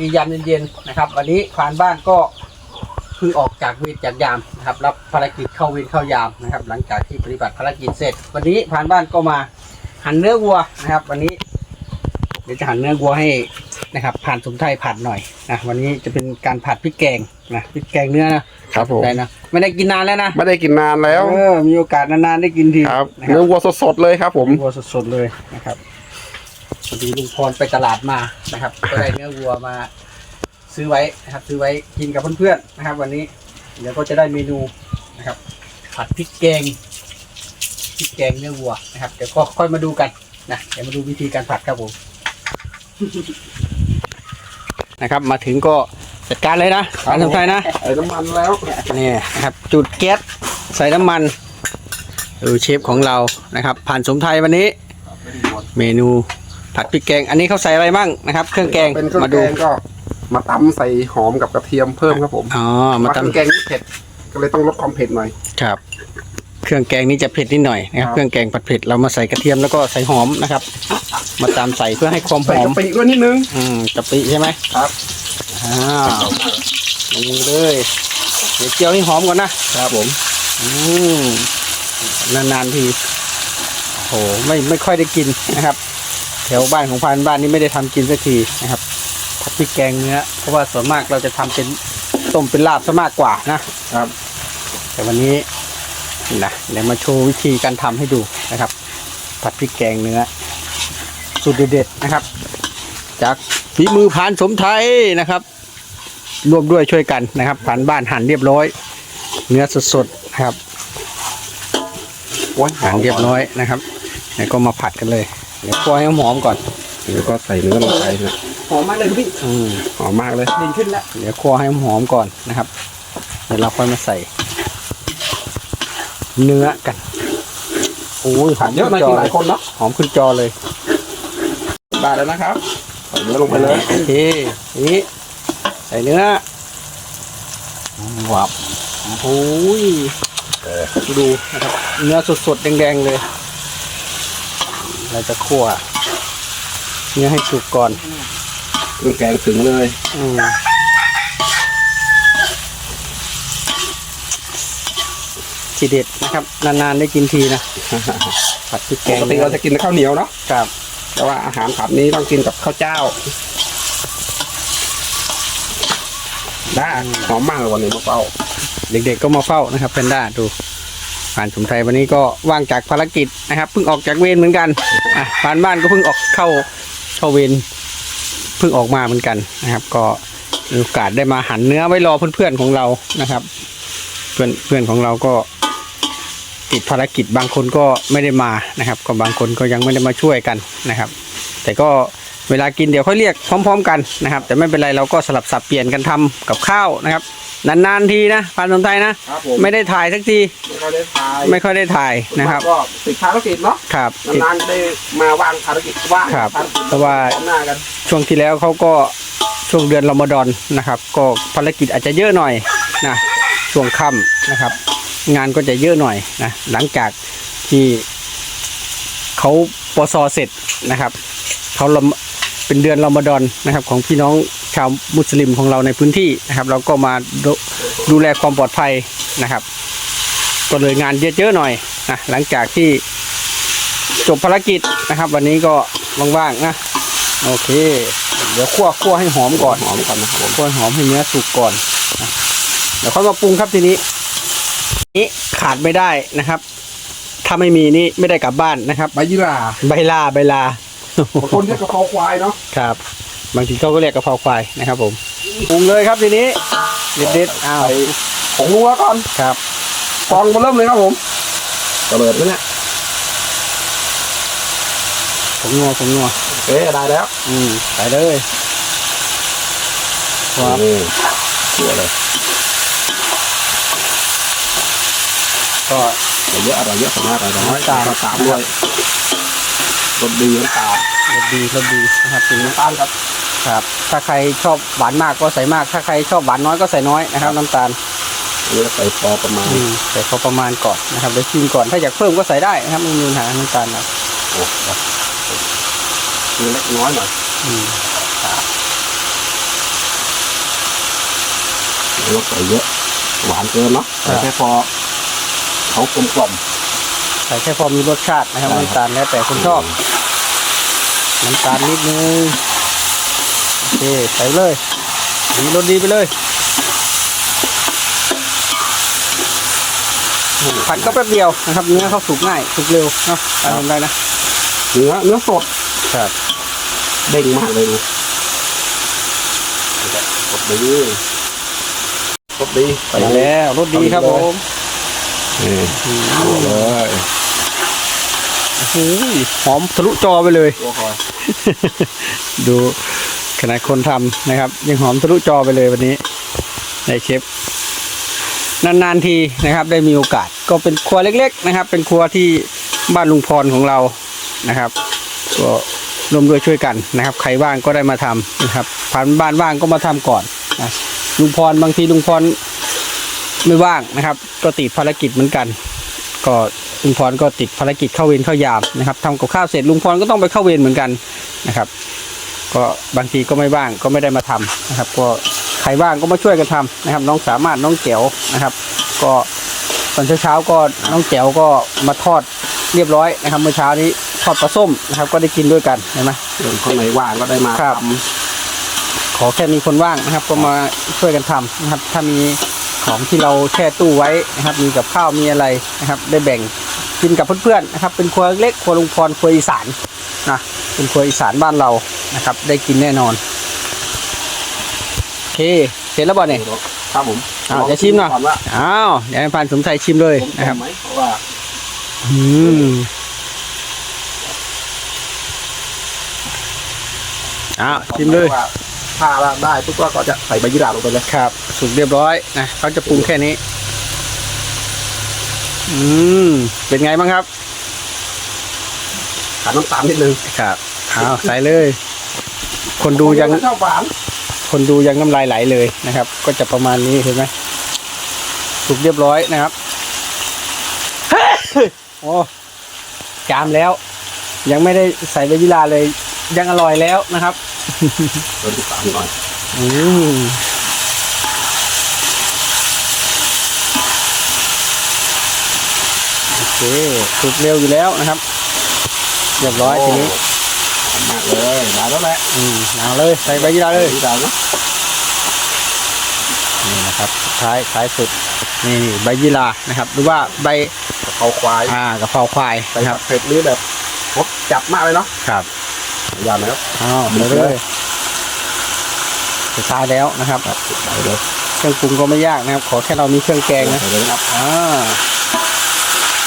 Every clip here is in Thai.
มียามเย็นๆนะครับ วันนี้ผ่านบ้านก็เพิ่งออกจากเวรจากยามนะครับ รับภารกิจเข้าเวรเข้ายามนะครับ หลังจากที่ปฏิบัติภารกิจเสร็จ วันนี้ผ่านบ้านก็มาหั่นเนื้อวัวนะครับ วันนี้เดี๋ยวจะหั่นเนื้อวัวให้นะครับผ่านสมไทยผัดหน่อยนะวันนี้จะเป็นการผัดพริกแกงนะพริกแกงเนื้อนะครับผมได้นะไม่ได้กินนานแล้วนะไม่ได้กินนานแล้วเออมีโอกาสนานๆได้กินทีครับนะคเนื้รัอบวัวสดๆเลยครับ ผมวัวสดๆเลยนะครับ พอดีลุงพรไปตลาดมานะครับ ก็ได้เนื้อวัวมา ซื้อไว้นะครับ ซื้อไว้กินกับเพื่อนๆนะครับ วันนี้เดี๋ยวก็จะได้เมนูนะครับ ผัดพริกแกงพริกแกงเนื้อวัวนะครับเดี๋ยวก็ค่อยมาดูกันนะเดี๋ยวมาดูวิธีการผัดครับผมนะครับ มาถึงก็จัดการเลยนะครักาบรทำไทยนะใส่น้ำมันแล้วนี่นะครับ จุดแก๊สใส่น้ำมันดูเชฟของเรานะครับ ผ่านสมไทยวันนี้ เมนู ผัดพริกแกง อันนี้เขาใส่อะไรบ้างนะครับ เครื่องแกงเป็นเครื่องมาแกดูงก็ มาตำใส่หอมกับกระเทียมเพิ่มครับผมอ๋อมาเครื่องทำแกงนี่เผ็ดก็เลยต้องลดความเผ็ดหน่อย ครับ เครื่องแกงนี้จะเผ็ดนิดหน่อยนะครับ ครับ เครื่องแกงผัดเผ็ดเรามาใส่กระเทียมแล้วก็ใส่หอมนะครับ มาตามใส่เพื่อให้ความหใส่อมกะปิด้วยนิดนึงอืมกะปิใช่ไหมครับอ้าวลงมือเลยเดี๋ยวเจียวให้หอมก่อนนะครับผมอืมนานๆทีโอ้โหไม่ไม่ค่อยได้กินนะครับ แถวบ้านของพานบ้านนี้ไม่ได้ทำกินสักทีนะครับผัดพริกแกงเนื้อเพราะว่าส่วนมากเราจะทำเป็นต้มเป็นลาบซะมากกว่านะครับ แต่วันนี้นะเดี๋ยวมาโชว์วิธีการทำให้ดูนะครับ ผัดพริกแกงเนื้อสูตรเด็ดๆนะครับ จากฝีมือพานสมไทยนะครับร่วมด้วยช่วยกันนะครับผ่านบ้านหั่นเรียบร้อย เนื้อสดๆนะครับโอ้ยหั่นเรียบร้อยนะครับแล้วก็มาผัดกันเลย เดี๋ยวคั่วให้หอมก่อนแล้วก็ใส่เนื้อลงไปนะหอมมากเลยพี่อืมหอมมากเลยดินขึ้นแล้ว เดี๋ยวคั่วให้หอมก่อนนะครับ เดี๋ยวเราค่อยมาใส่ เนื้อกันโอ้ยหอมเยอะหน่อยขึ้กินจหลายคนเนาะหอมขึ้นจอเลยได้แล้วนะครับใส่เนื้อลงไปเลยโอเคนี่ใส่เนื้อวับโอ้ยดูนะครับเนื้อสดๆแดงๆเลย เราจะคั่วเนื้อให้สุกก่อนเครื่องแกงถึงเลยอืมทีเด็ดนะครับ นานๆได้กินทีนะ ผัดพริกแกปงกติเราจะกินกับข้าวเหนียวเนาะครับแต่ว่าอาหารผัดนี้ต้องกินกับข้าวเจ้าได้หอมมากเลยวันนี้มะเป้า เด็กๆก็มาเฝ้านะครับแพนด้าดู ผ่านสมไทยวันนี้ก็ว่างจากภารกิจนะครับเพิ่งออกจากเวรเหมือนกันผ่านบ้านก็เพิ่งออกเข้าเข้าเวรเพิ่งออกมาเหมือนกันนะครับ ก็โอกาสได้มาหันเนื้อไว้รอเพื่อนๆของเรานะครับ เพื่อนเพื่อนของเราก็ติดภารกิจบางคนก็ไม่ได้มานะครับ ก็บางคนก็ยังไม่ได้มาช่วยกันนะครับ แต่ก็ เวลากินเดี๋ยวค่อยเรียกพร้อม ๆ กันนะครับ แต่ไม่เป็นไรเราก็สลับสับเปลี่ยนกันทำกับข้าวนะครับ นานๆทีนะพานสมไทยนะครับผมไม่ได้ถ่ายสักทีไม่ค่อยได้ทายไม่ค่อยได้ถ่ายนะครับก็ติดภารกิจเนาะครับติดนานๆได้มาว่างภารกิจว่างครับภารกิจเพราะว่าพร้อมหน้ากันช่วงที่แล้วเขาก็ช่วงเดือนรอมฎอนนะครับ ก็ภารกิจอาจจะเยอะหน่อยนะช่วงค่ำนะครับ งานก็จะเยอะหน่อยนะหลังจากที่เขาปซเสร็จนะครับเขารอม เป็นเดือนรอมฎอนนะครับ ของพี่น้องชาวมุสลิมของเราในพื้นที่นะครับ เราก็มาดูดูแลความปลอดภัยนะครับ ก็เลยงานเยอะๆหน่อยนะหลังจากที่จบภารกิจนะครับ วันนี้ก็ว่างๆนะโอเค เดี๋ยวคั่วคั่วให้หอมก่อนหอมก่อนนะครับผมคั่วให้หอมให้เนื้อสุกก่อนนะเดี๋ยวค่อยมาปรุงครับทีนี้นี้ขาดไม่ได้นะครับ ถ้าไม่มีนี่ไม่ได้กลับบ้านนะครับ ใบยี่หร่าใบลาใบลา บางคนเรียกกะเพราควายเนาะครับ บางทีเขาก็เรียกกะเพราควายนะครับ ผมปรุงเลยครับทีนี้เด็ดเด็ดๆอ้าวใส่ผงนัวก่อนครับฟองมาเริ่มเลยครับผมกระเบิดไหมเนี่ยผมนัวผมนัวเอ๊ะได้แล้ว อืมใส่เลยครับนี่เชื่อเลยก็แต่เยอะอะไรเยอะขนาดอะไรน้อยน้ำตาลน้ำตาลด้วย รสดีน้ำตาลรสดีรสดีนะครับทีนี้น้ำตาลครับครับ ถ้าใครชอบหวานมากก็ใส่มาก ถ้าใครชอบหวานน้อยก็ใส่น้อยนะครับ น้ำตาลอันนี้ใส่พอประมาณอืมใส่พอประมาณก่อนนะครับเดี๋ยวชิมก่อนถ้าอยากเพิ่มก็ใส่ได้นะครับไม่มีปัญหาน้ำตาลนะโอ้คือเล็กน้อยหน่อยอืมรสใส่เยอะหวานเกินเนาะครับใส่แค่พอเขากลมกล่อม ใส่แค่พอมีรสชาตินะครับใช่ครับน้ำตาลแล้วแต่คนชอบน้ำตาลนิดนึงโอเคใส่เลยดีรสดีไปเลยผัดก็แป๊บเดียวนะครับเนื้อเขาสุกง่ายสุกเร็วเนาะทำได้นะเนื้อเนื้อสดครับเด้งมากเลยดูสดดีสดดีไปแล้วรสดีครับผม นี่เอาเลยโอ้โหอมทะลุจอไปเลย ตัวคอยดูขนาดคนทำนะครับ ยังหอมทะลุจอไปเลยวันนี้ ในเชฟนานๆทีนะครับได้มีโอกาสก็เป็นครัวเล็ก ๆ นะครับ เป็นครัวที่บ้านลุงพรของเรานะครับ ก็ร่วมด้วยช่วยกันนะครับ ใครว่างก็ได้มาทำนะครับผ่านบ้านว่างก็มาทำก่อนนะลุงพรบางทีลุงพร ไม่ว่างนะครับ ก็ติดภารกิจเหมือนกัน ก็ลุงพรก็ติดภารกิจเข้าเวรเข้ายามนะครับทำกับข้าวเสร็จลุงพรก็ต้องไปเข้าเวรเหมือนกันนะครับ ก็บางทีก็ไม่ว่างก็ไม่ได้มาทำนะครับ ก็ใครว่างก็มาช่วยกันทำนะครับ น้องสามารถน้องแจ๋วนะครับ ก็ตอนเช้าๆก็น้องแจ๋วก็มาทอดเรียบร้อยนะครับ เมื่อเช้านี้ทอดปลาส้มนะครับ ก็ได้กินด้วยกันเห็นไหมข้างในว่างก็ได้มาครับทขอแค่มีคนว่างนะครับ ก็มาช่วยกันทำนะครับ ถ้ามี ของที่เราแช่ตู้ไว้นะครับมีกับข้าวมีอะไรนะครับ ได้แบ่งกินกับเพื่อนๆนะครับ เป็นครัวเล็กครัวลุงพรครัวอีสานนะเป็นครัวอีสานบ้านเรานะครับ ได้กินแน่นอนโอเคเสร็จแล้วบ่เนี่ยำครับผมอ้าวจะชิมหน่อยก่อนว่าอ้าวเดี๋ยวให้พันสมชัยชิมเลยผมนะครับไหมเพราะว่าอืมอ้าวชิมเลย ว่าถ้าว่าได้ปุ๊บก็จะใส่ใบยี่หร่าลงไปเลยครับ สุกเรียบร้อยนะเขาจะปรุงแค่นี้ อืมเป็นไงบ้างครับขาดน้ำตาลนิดนึงครับเอาใส่เลย คนดูยังชอบหวานคนดูยังน้ำลายไหลเลยนะครับ ก็จะประมาณนี้เห็นไหมสุกเรียบร้อยนะครับโอ้จามแล้ว ยังไม่ได้ใส่ใบยิลาเลย ยังอร่อยแล้วนะครับ เติมน้ำตาลหน่อยอืมโอเคสุกเร็วอยู่แล้วนะครับ เรียบร้อยทีนี้หอมมากเลยได้แล้วแหละอืมเอาเลยใส่ใบยีราเลยยี่หร่าเนาะนี่นะครับสุดท้ายท้ายสุดนี่ใบยีรานะครับ หรือว่าใบกะเพราควายอ่ากะเพราควายใส่นะครับเผ็ดนี้แบบรสจัดมากเลยเนาะครับอ ย่านะครับอ้าวไปเลยสุดท้ายแล้วนะครับใส่เลยเครื่องปรุงก็ไม่ยากนะครับ ขอแค่เรามีเครื่องแกงนะใส่เลยนะครับอ่า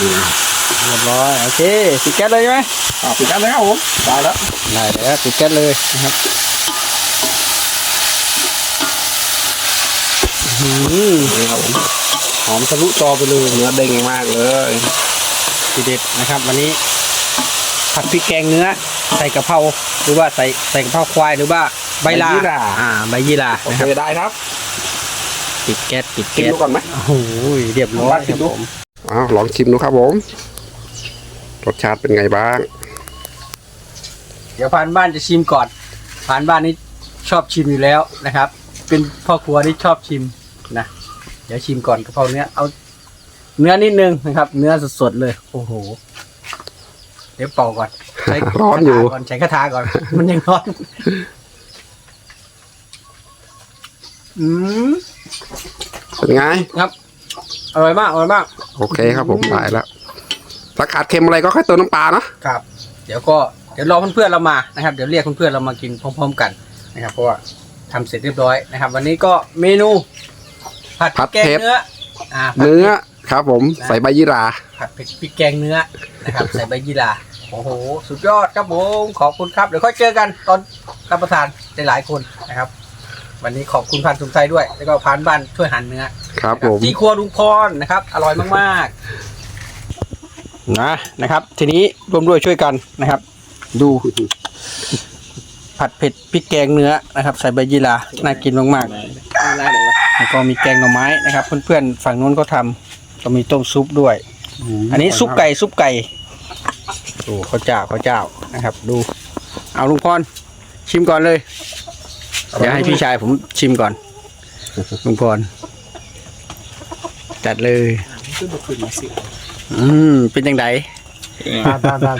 อืมเรียบร้อยโอเคปิดแก๊สเลยใช่ไหมอ่าปิดกันเลยครับผมได้แล้วได้แล้วปิดแก๊สเลยนะครับอื้อหือนี่ครับผมหอมทะลุจอไปเลยเนื้อเด้งมากเลยทีเด็ดนะครับ วันนี้ ผัดพริกแกงเนื้อ ใส่กะเพราหรือว่าใส่ใส่กะเพราควายหรือว่าใบลาอ่าใบยีราโอนะเคครับได้ครับปิดแก๊สปิดชิมแก๊สดูก่อนไหม โอ้โหเรียบร้อยลองชิครัมบดู ผมอ้าวลองชิมดูครับผม รสชาติเป็นไงบ้าง เดี๋ยวพานบ้านจะชิมก่อนพานบ้านนี้ชอบชิมอยู่แล้วนะครับ เป็นพ่อครัวที่ชอบชิมนะเดี๋ยวชิมก่อนกะเพราเนื้อเอา เนื้อนิดนึงนะครับ เนื้อสดๆเลย โอ้โหเดี๋ยวเป่าก่อน ใช้ร้อนอยู่ คาถาก่อนใช้คาถาก่อน มันยังร้อน อืมเป็นไงครับอร่อยมากอร่อยมาก โอเคครับผมได้แล้วถ้าขาดเค็มอะไรก็ค่อยเติมน้ำปลาเนาะครับ เดี๋ยวก็เดี๋ยวรอเพื่อนๆเรามานะครับ เดี๋ยวเรียกเพื่อนๆเรามากินพร้อมๆกันนะครับ เพราะว่าทำเสร็จเรียบร้อยนะครับ วันนี้ก็เมนู ผัดพริกแกงเนื้ออ่าผัดเนื้อครับผมใส่ใบยี่หราผัดพริกแกงเนื้อนะครับ ใส่ใบยี่หร่า โอ้โห สุดยอดครับผมขอบคุณครับ เดี๋ยวค่อยเจอกันตอนรับประทานได้หลายคนนะครับ วันนี้ขอบคุณพันสุมใจด้วย แล้วก็พันบ้านช่วยหั่นเนื้อครับผมที่ครัวลุงพรนะครับ อร่อยมากๆนะนะครับ ทีนี้ร่วมด้วยช่วยกันนะครับ ดู ผัดเผ็ดพริกแกงเนื้อนะครับ ใส่ใบยี่หร่าน่ากินมากๆแล้วก็มีแกงหน่อไม้นะครับ เพื่อนๆฝั่งนู้นก็ทำก็มีต้มซุปด้วย อันนี้ซุปไก่ซุปไก่ ดูข้าวเจ้าข้าวเจ้านะครับ ดู เอาลุงพรชิมก่อนเลยเดี๋ยวให้พี่ชายผมชิมก่อนลุงพรจัดเลยขึ้นมาคืนมาสิอืมเป็นยังไงตามตามตาม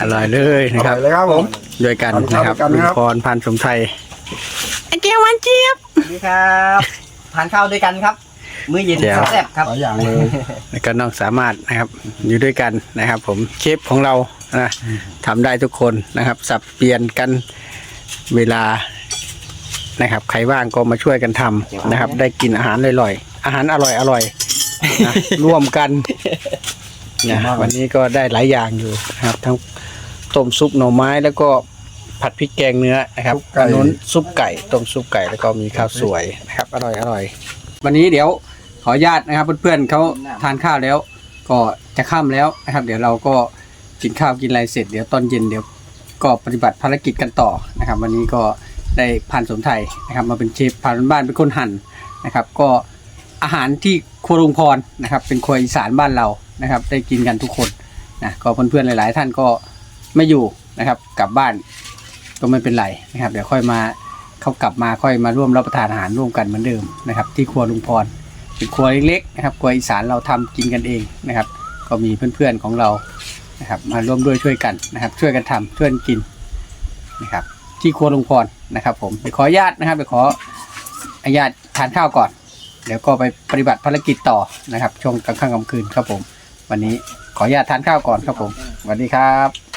อร่อยเลยนะครับเลยครับผมด้วยกันนะครับขอบคุณลุคงรับพรพันธุ์สมไทยไอ้เจียวหวานเจี๊ยบสวัสดีครับทานข้าวด้วยกันครับ มื้อเย็นแจ๋ว แซ่บๆครับหลายอย่างเลย แล้วก็น้องสามารถนะครับอยู่ด้วยกันนะครับ ผมเชฟของเรานะทำได้ทุกคนนะครับ สับเปลี่ยนกันเวลานะครับ ใครว่างก็มาช่วยกันทำนะครับ ได้กินอาหารอร่อยๆอาหารอร่อยอร่อยๆนะร่วมกันนะวันนี้ก็ได้หลายอย่างอยู่นะครับ ทั้งต้มซุปหน่อไม้แล้วก็ผัดพริกแกงเนื้อนะครับอันนู้นซุปไก่ต้มซุปไก่แล้วก็มีข้าวสวยนะครับ อร่อยอร่อย วันนี้เดี๋ยว ขออนุญาตนะครับเพื่อนๆเขาทานข้าวแล้ว ก็จะค่ำแล้วนะครับ เดี๋ยวเราก็กินข้าวกินอะไรเสร็จเดี๋ยวตอนเย็นเดี๋ยวก็ปฏิบัติภารกิจกันต่อนะครับ วันนี้ก็ได้พันสมไทยนะครับ มาเป็นเชฟพานบ้านเป็นคนหั่นนะครับ ก็อาหารที่ครัวลุงพรนะครับ เป็นครัวอีสานบ้านเรานะครับ ได้กินกันทุกคนนะก็เพื่อนๆหลาย ๆ ท่านก็ไม่อยู่นะครับ กลับบ้านก็ไม่เป็นไรนะครับ เดี๋ยวค่อยมาเขากลับมาค่อยมาร่วมรับประทานอาหารร่วมกันเหมือนเดิมนะครับ ที่ครัวลุงพร เป็นครัวเล็กๆนะครับครัวอีสานเราทำกินกันเองนะครับ ก็มีเพื่อนๆของเรานะครับ มาร่วมด้วยช่วยกันนะครับ ช่วยกันทำช่วยกันกินนะครับ ที่ครัวลุงพรนะครับ ผมไปขอญาตนะครับ ไปขออนุญาตทานข้าวก่อนเดี๋ยวก็ไปปฏิบัติภารกิจต่อนะครับช่วงกลางค่ำกลางคืนครับผม วันนี้ขออนุญาตทานข้าวก่อนครับผมสวัสดีครับ